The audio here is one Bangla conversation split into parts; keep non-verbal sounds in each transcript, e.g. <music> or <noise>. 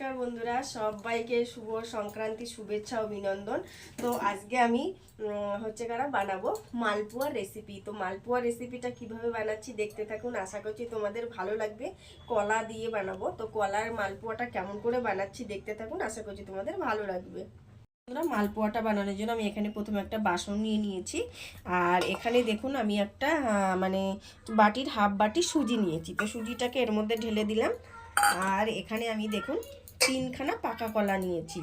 নমস্কার বন্ধুরা, সবাইকে শুভ সংক্রান্তি, শুভেচ্ছা, অভিনন্দন। তো আজকে আমি হচ্ছে কারা, বানাবো মালপোয়া রেসিপি তো মালপোয়া রেসিপিটা কীভাবে বানাচ্ছি দেখতে থাকুন। আশা করছি তোমাদের ভালো লাগবে। কলা দিয়ে বানাবো। তো কলার মালপোয়াটা কেমন করে বানাচ্ছি দেখতে থাকুন। আশা করছি তোমাদের ভালো লাগবে। বন্ধুরা, মালপোয়াটা বানানোর জন্য আমি এখানে প্রথমে একটা বাসন নিয়ে নিয়েছি। আর এখানে দেখুন, আমি একটা মানে বাটির, হাফ বাটি সুজি নিয়েছি। তো সুজিটাকে এর মধ্যে ঢেলে দিলাম। আর এখানে আমি দেখুন তিনখানা পাকা কলা নিয়েছি।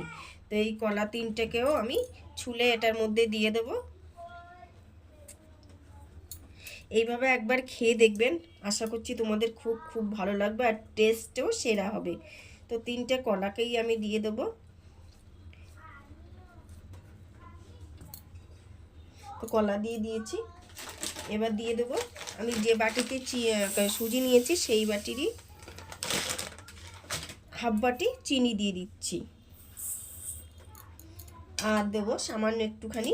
তো এই কলা তিনটেকেও আমি ছুলে এটার মধ্যে দিয়ে দেব। এইভাবে একবার খেয়ে দেখবেন। আশা করছি তোমাদের খুব খুব ভালো লাগবে আর টেস্টেও সেরা হবে। তো তিনটে কলাকেই আমি দিয়ে দেব। তো কলা দিয়ে দিয়েছি। এবার দিয়ে দেব। আমি যে বাটিতে সুজি নিয়েছি সেই বাটিরই হাফ বাটি চিনি দিয়ে দিচ্ছি। আর দেবো সামান্য একটুখানি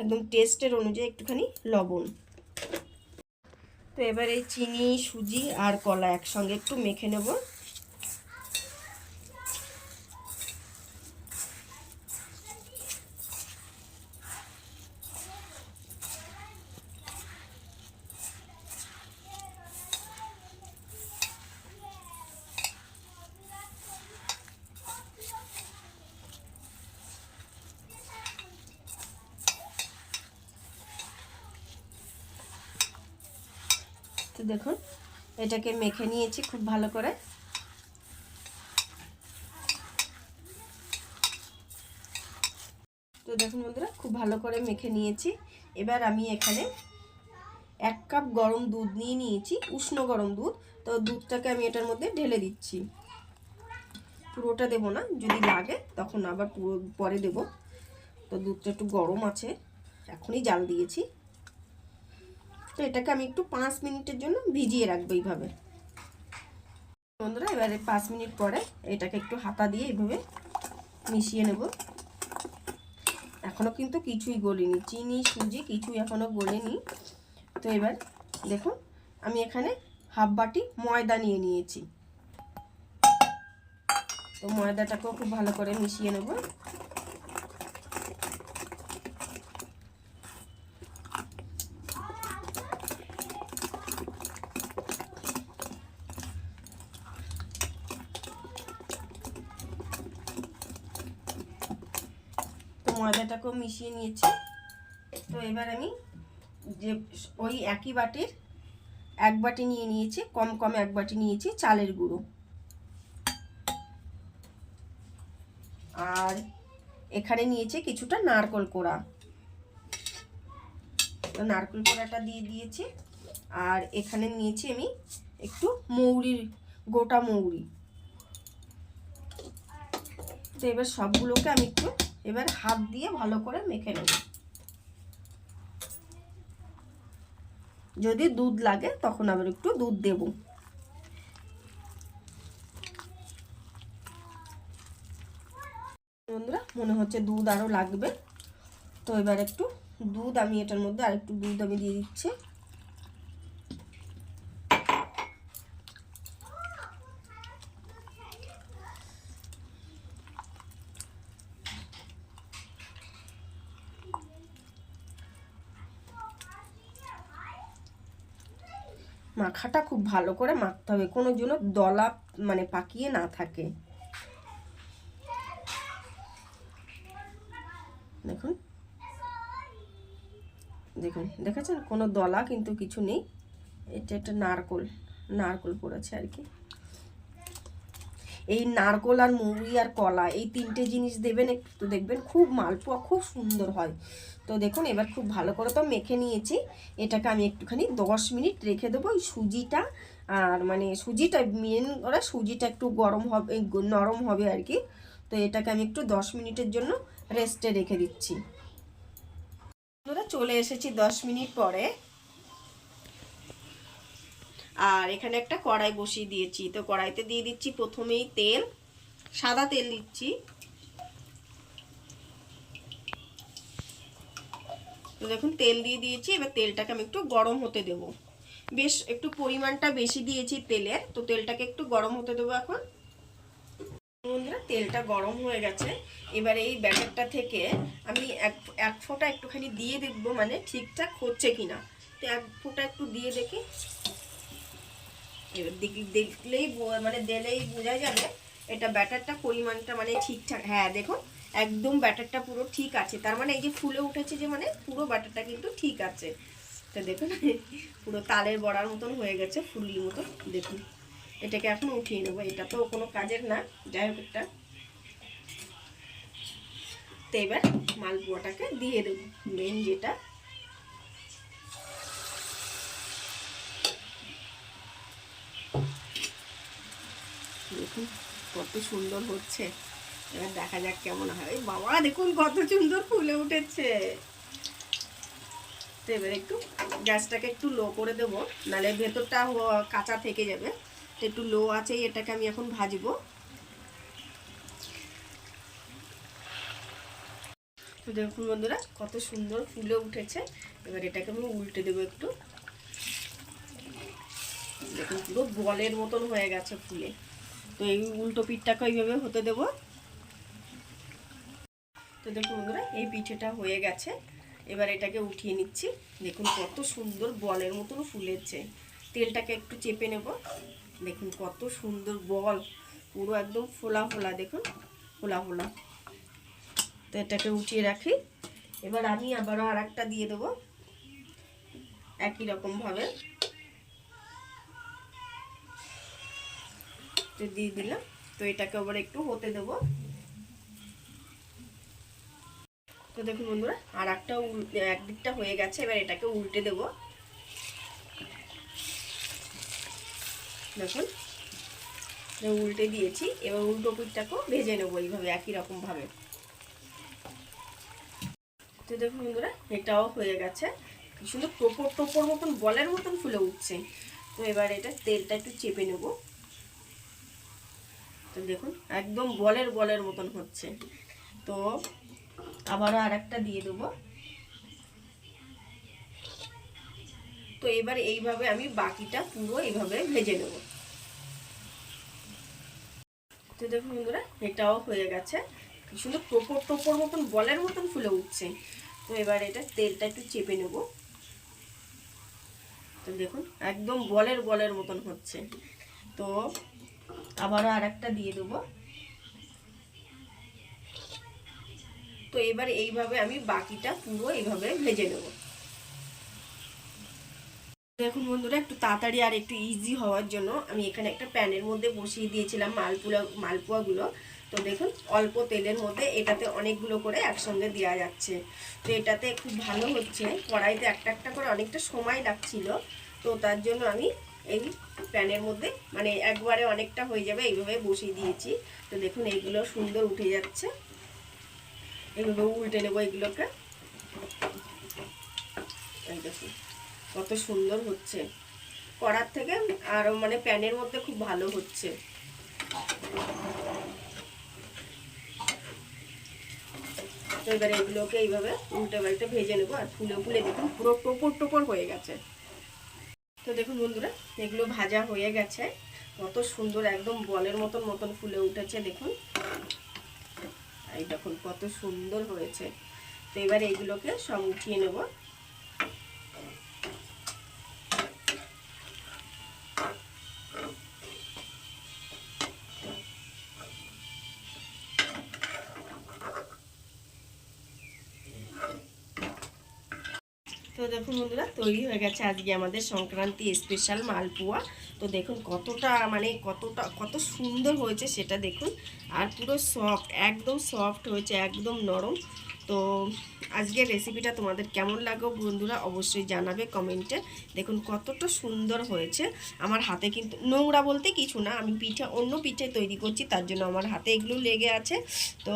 একদম টেস্টের অনুযায়ী একটুখানি লবণ। তো এবার এই চিনি, সুজি আর কলা একসঙ্গে একটু মেখে নেব। তো দেখুন। এটাকে মেখে নিয়েছি খুব ভালো করে। তো দেখুন বন্ধুরা, খুব ভালো করে মেখে নিয়েছি। এবার আমি এখানে এক কাপ গরম দুধ নিয়ে নিয়েছি, উষ্ণ গরম দুধ। তো দুধটাকে আমি এটার মধ্যে ঢেলে দিচ্ছি। পুরোটা দেবো না, যদি লাগে তখন আবার পুরো পরে দেব। তো দুধটা একটু গরম আছে, এখনই জাল দিয়েছি। তো এটাকে আমি একটু পাঁচ মিনিটের জন্য ভিজিয়ে রাখব এইভাবে। বন্ধুরা, এবারে পাঁচ মিনিট পরে এটাকে একটু হাতা দিয়ে এইভাবে মিশিয়ে নেব। এখনও কিন্তু কিছুই গলিনি, চিনি, সুজি কিছুই এখনও গলেনি। তো এবার দেখুন, আমি এখানে হাফ বাটি ময়দা নিয়ে নিয়েছি। তো ময়দাটাকেও খুব ভালো করে মিশিয়ে নেব। ময়দাটাকেও মিশিয়ে নিয়েছি। তো এবার আমি যে ওই একই বাটির এক বাটি নিয়ে নিয়েছি, কম কম এক বাটি নিয়েছি চালের গুঁড়ো। আর এখানে নিয়েছি কিছুটা নারকল কোড়া। তো নারকল কোড়াটা দিয়ে দিয়েছি। আর এখানে নিয়েছি আমি একটু মৌরির, গোটা মৌরি। তো এবার সবগুলোকে আমি একটু এবার হাত দিয়ে ভালো করে মেখে নেব। যদি দুধ লাগে, তখন আবার একটু দুধ দেব। বন্ধুরা, মনে হচ্ছে দুধ আরও লাগবে। তো এবার একটু দুধ, আমি এটার মধ্যে আর একটু দুধ আমি দিয়ে দিচ্ছি। মাখাটা খুব ভালো করে মাখতে হবে। কোনো জন্য দলা মানে পাকিয়ে না থাকে। দেখুন। দেখুন, দেখেছেন? কোনো দলা কিন্তু কিছু নেই। এটা একটা নারকোল নারকোল পড়েছে আর কি। এই নারকোল আর মৌরি আর কলা, এই তিনটে জিনিস দেবেন একটু দেখবেন খুব মালপোয়া, খুব সুন্দর হয়। তো দেখুন, এবার খুব ভালো করে তো মেখে নিয়েছি। এটাকে আমি একটুখানি দশ মিনিট রেখে দেবো। ওই সুজিটা আর মানে সুজিটা মেন ওরা সুজিটা একটু গরম হবে নরম হবে আর কি। তো এটাকে আমি একটু দশ মিনিটের জন্য রেস্টে রেখে দিচ্ছি। চলে এসেছি দশ মিনিট পরে। আর এখানে একটা কড়াই বসিয়ে দিয়েছি। তো কড়াইতে দিয়ে দিচ্ছি প্রথমেই তেল, সাদা তেল দিচ্ছি। তো দেখুন, তেল দিয়ে দিয়েছি। এবার তেলটাকে আমি একটু গরম হতে দেব। বেশ, একটু পরিমাণটা বেশি দিয়েছি তেলের। তো তেলটাকে একটু গরম হতে দেবো এখন। বন্ধুরা, তেলটা গরম হয়ে গেছে। এবার এই ব্যাটারটা থেকে আমি এক এক ফোঁটা একটুখানি দিয়ে দেখব মানে ঠিকঠাক হচ্ছে কিনা। তো এক ফোঁটা একটু দিয়ে দেখি। এবার দেখি, দেখলেই মানে দিলেই বোঝা যাবে এটা ব্যাটারটা পরিমাণটা মানে ঠিকঠাক। হ্যাঁ দেখুন, একদম ব্যাটারটা পুরো ঠিক আছে। তার মানে এই যে ফুলে উঠেছে যে মানে পুরো ব্যাটারটা কিন্তু ঠিক আছে। তো দেখুন, <laughs> পুরো তালের বড়ার মতন হয়ে গেছে ফুলির মতন। দেখুন, এটাকে এখন উঠিয়ে নেব। এটা তো কোনো কাজের না, যাই হোক একটা। তো এবার মালপোয়াটাকে দিয়ে দেবো মেন যেটা দেখুন কত সুন্দর হচ্ছে। এবার দেখা যাক কেমন হয়। বাবা, দেখুন কত সুন্দর ফুলে উঠেছে। তো এবার একটু গ্যাসটাকে একটু লো করে দেবো নাহলে ভেতরটা কাঁচা থেকে যাবে। তো একটু লো আছে এটাকে আমি এখন ভাজবো। দেখুন বন্ধুরা, কত সুন্দর ফুলে উঠেছে। এবার এটাকে আমি উল্টে দেবো একটু। দেখুন পুরো বলের মতন হয়ে গেছে ফুলে। তো এই উল্টো পিঠটাকে এইভাবে হতে দেব। তো দেখুন বন্ধুরা, এই পিঠেটা হয়ে গেছে। এবার এটাকে উঠিয়ে নিচ্ছি। দেখুন কত সুন্দর বলের মতন ফুলেছে। তেলটাকে একটু চেপে নেব। দেখুন কত সুন্দর বল। পুরো একদম ফোলা ফোলা, দেখুন, ফোলা ফোলা। তো এটাকে উঠিয়ে রাখি। এবার আমি আবারও আর দিয়ে দেবো। একই রকমভাবে। তো দিয়ে দিলাম। তো এটাকে আবার একটু হতে দেব। তো দেখুন বন্ধুরা আর একটা একদিকটা হয়ে গেছে, এবার এটাকে উল্টে দেব। দেখুন উল্টে দিয়েছি, এবার উল্টো পিঠটাকেও ভেজে নেব এইভাবে, একই রকম ভাবে তো দেখুন বন্ধুরা, এটাও হয়ে গেছে। সুন্দর টোপর টোপর মতন, বলের মতন ফুলে উঠছে। তো এবার এটা তেলটা একটু চেপে নেব। তো দেখুন, একদম বলের বলের মতন হচ্ছে। তো আবারও আর একটা দিয়ে দেবো। তো এবার এইভাবে আমি বাকিটা পুরো এইভাবে ভেজে নেব। তো দেখুন বন্ধুরা, এটাও হয়ে গেছে। সুন্দর টোপর টোপর মতন, বলের মতন ফুলে উঠছে। তো এবার এটা তেলটা একটু চেপে নেব। তো দেখুন, একদম বলের বলের মতন হচ্ছে। তো আবারও আর একটা দিয়ে দেবো। তো এবার এইভাবে আমি বাকিটা পুরো এইভাবে ভেজে নেব। দেখুন বন্ধুরা, একটু তাড়াতাড়ি আর একটু ইজি হওয়ার জন্য আমি এখানে একটা প্যানের মধ্যে বসিয়ে দিয়েছিলাম মালপুয়া, মালপোয়াগুলো। তো দেখুন, অল্প তেলের মধ্যে এটাতে অনেকগুলো করে একসঙ্গে দেওয়া যাচ্ছে। তো এটাতে খুব ভালো হচ্ছে। কড়াইতে একটা একটা করে অনেকটা সময় লাগছিল। তো তার জন্য আমি এই প্যানের মধ্যে। মানে একবারে অনেকটা হয়ে যাবে, এইভাবে বসিয়ে দিয়েছি। তো দেখুন, এইগুলো সুন্দর উঠে যাচ্ছে। এইভাবে উল্টে নেব এগুলোকে। এই দেখুন, কত সুন্দর হচ্ছে। করার থেকে আরও মানে প্যানের মধ্যে খুব ভালো হচ্ছে। তো এগুলোকে এইভাবে উল্টে পাল্টে ভেজে নেব। আর ফুলে ফুলে দেখুন, পুরো টোপর টোপর হয়ে গেছে। তো দেখুন বন্ধুরা, এগুলো ভাজা হয়ে গেছে। কত সুন্দর একদম বলের মতন মতন ফুলে উঠেছে দেখুন। এই দেখুন, কত সুন্দর হয়েছে। তো এবার এইগুলোকে সব উঠিয়ে নেব। তো দেখুন বন্ধুরা, তৈরি হয়ে গেছে আজকে আমাদের সংক্রান্তি স্পেশাল মালপোয়া। তো দেখুন কতটা মানে কতটা কত সুন্দর হয়েছে সেটা দেখুন। আর পুরো সফট একদম সফট হয়েছে, একদম নরম। তো আজকের রেসিপিটা তোমাদের কেমন লাগো বন্ধুরা অবশ্যই জানাবে কমেন্টে। দেখুন কতটা সুন্দর হয়েছে। আমার হাতে কিন্তু নোংরা বলতে কিছু না, আমি পিঠে অন্য পিঠে তৈরি করছি, তার জন্য আমার হাতে এগুলো লেগে আছে। তো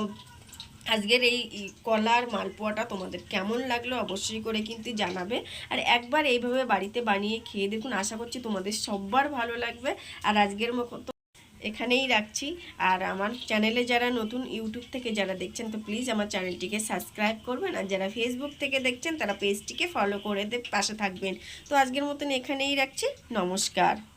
আজকের এই কলার মালপোয়াটা তোমাদের কেমন লাগল অবশ্যই করে কিন্তু জানাবে। আর একবার এইভাবে বাড়িতে বানিয়ে খেয়ে দেখুন, আশা করছি তোমাদের সবার ভালো লাগবে। আর আজকের মতো এখানেই রাখছি। আর আমার চ্যানেলে যারা নতুন ইউটিউব থেকে যারা দেখছেন, তো প্লিজ আমার চ্যানেলটিকে সাবস্ক্রাইব করবেন। আর যারা ফেসবুক থেকে দেখছেন, তারা পেজটিকে ফলো করে দে- পাশে থাকবেন। তো আজকের মতন এখানেই রাখছি। নমস্কার।